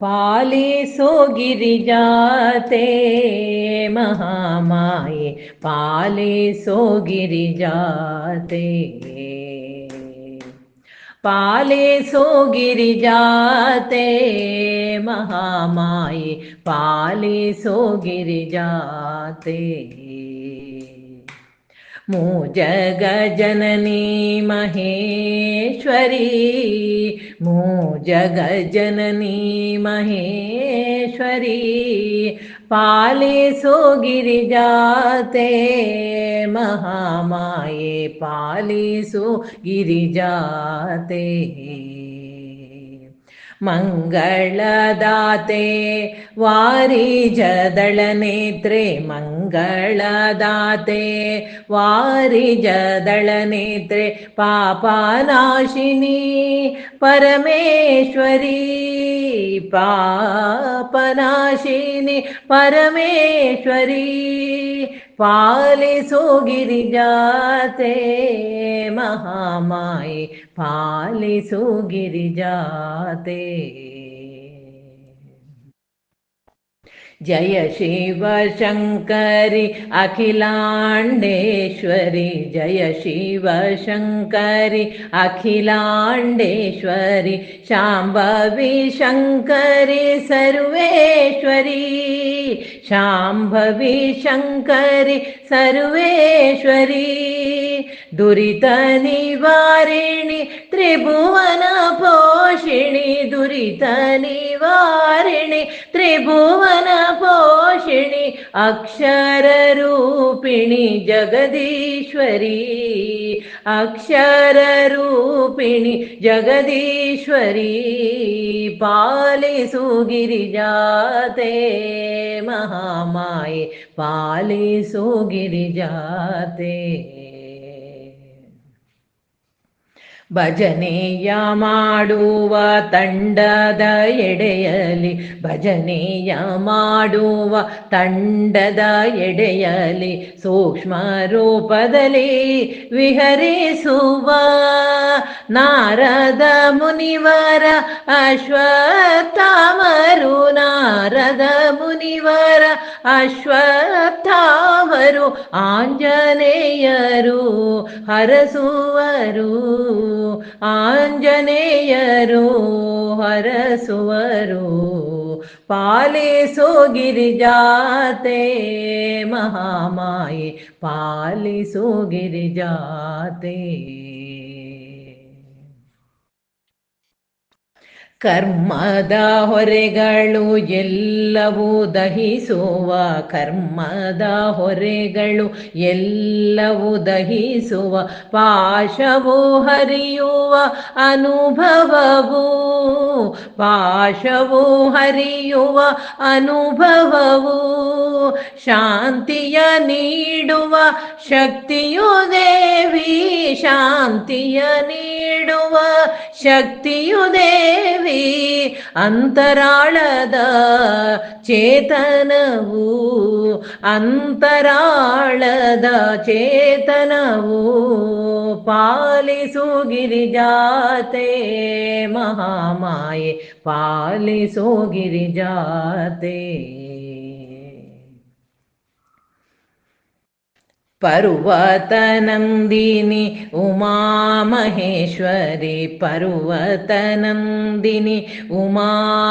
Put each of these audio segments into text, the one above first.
पाले सो गिरिजाते महामाये। पाले सो गिरिजाते पाले सो गिरिजाते महामाये। पाले सो गिरिजाते मूजगजननी महेश्वरी मूजगजननी महेश्वरी पालिसो गिरिजाते महामाये पालिसो गिरिजाते। मङ्गलदाते वारिजदळनेत्रे मङ्गलदाते वारिजदळनेत्रे नेत्रे मङ्गळदाते पापनाशिनी परमेश्वरी पापनाशिनि परमेश्वरी पालिसोगिरिजाते महामाय पाले सो गिर जाते। जय शिव शंकर अखिलांडेश्वरी, जय शिव शंकर अखिलांडेश्वरी, शाम्भवी शङ्करि सर्वेश्वरी। शाम्भवी शङ्करि सर्वेश्वरी दुरितनिवारिणि त्रिभुवनपोषिणि दुरितनिवारिणि त्रिभुवनपो तारिणी अक्षररूपिणि जगदीश्वरी। अक्षररूपिणि जगदीश्वरी पालिसु गिरिजाते महामाये पालिसु गिरिजाते ಭಜನೆಯ ಮಾಡುವ ತಂಡದ ಎಡೆಯಲಿ ಭಜನೆಯ ಮಾಡುವ ತಂಡದ ಎಡೆಯಲಿ ಸೂಕ್ಷ್ಮ ರೂಪದಲ್ಲಿ ವಿಹರಿಸುವ ನಾರದ ಮುನಿವರ ಅಶ್ವತ್ಥಾಮರು ನಾರದ ಮುನಿವರ ಅಶ್ವತ್ಥಾಮರು ಆಂಜನೇಯರು ಹರಸುವರು ಆಂಜನೇಯರು ಹರಸುವರು. ಪಾಲಿಸೋ ಗಿರಿಜಾತೆ ಮಹಾಮಾಯೆ ಪಾಲಿಸೋ ಗಿರಿಜಾತೆ ಕರ್ಮದ ಹೊರೆಗಳು ಎಲ್ಲವೂ ದಹಿಸುವ, ಕರ್ಮದ ಹೊರೆಗಳು ಎಲ್ಲವೂ ದಹಿಸುವ, ಪಾಶವು ಹರಿಯುವ ಅನುಭವವು, ಪಾಶವು ಹರಿಯುವ ಅನುಭವವು, ಶಾಂತಿಯ ನೀಡುವ ಶಕ್ತಿಯು ದೇವಿ, ಶಾಂತಿಯ ನೀಡುವ ಶಕ್ತಿಯು ದೇವಿ. ಅಂತರಾಳದ ಚೇತನವು ಅಂತರಾಳದ ಚೇತನವು ಪಾಲಿಸು ಗಿರಿಜಾತೆ ಮಹಾಮಾಯೆ ಪಾಲಿಸು ಗಿರಿಜಾತೆ. पर्वतनन्दिनि उमामहेश्वरि पर्वतनन्दिनि उमामहेश्वरि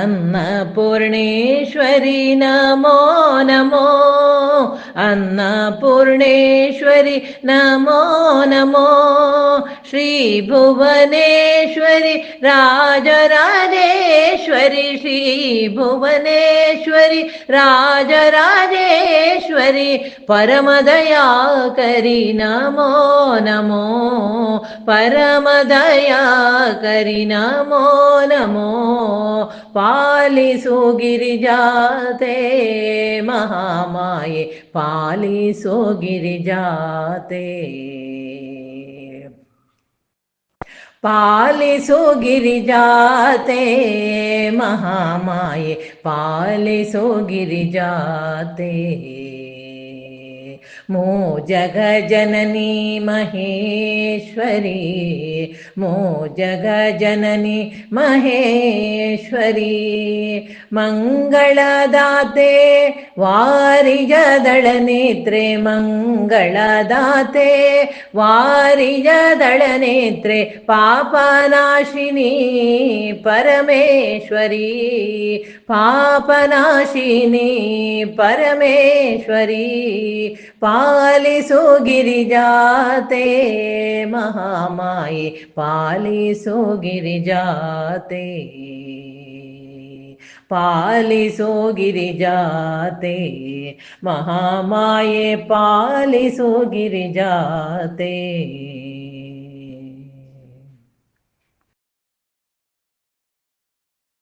अन्नपूर्णेश्वरि नमो नमो अन्नपूर्णेश्वरि नमो नमो श्रीभुवनेश्वरि राजराजेश्वरि श्रीभुवनेश्वरि राजराजेश्वरि परमदया करि नमो नमो परमदया करि नमो नमो पालिसु गिरिजाते महामाये पालिसु गिरिजाते ಪಾಲಿಸು ಗಿರಿಜಾತೆ ಮಹಾಮಾಯೆ ಪಾಲಿಸು ಗಿರಿಜಾತೆ ಮೋ ಜಗ ಜನನಿ ಮಹೇಶ್ವರಿ ಮೋ ಜಗ ಜನನಿ ಮಹೇಶ್ವರಿ ಮಂಗಳದಾತೆ पालिसो गिरिजाते महामाये पालिसो गिरिजाते पालिसो गिरिजाते महामाये पालिसो गिरिजाते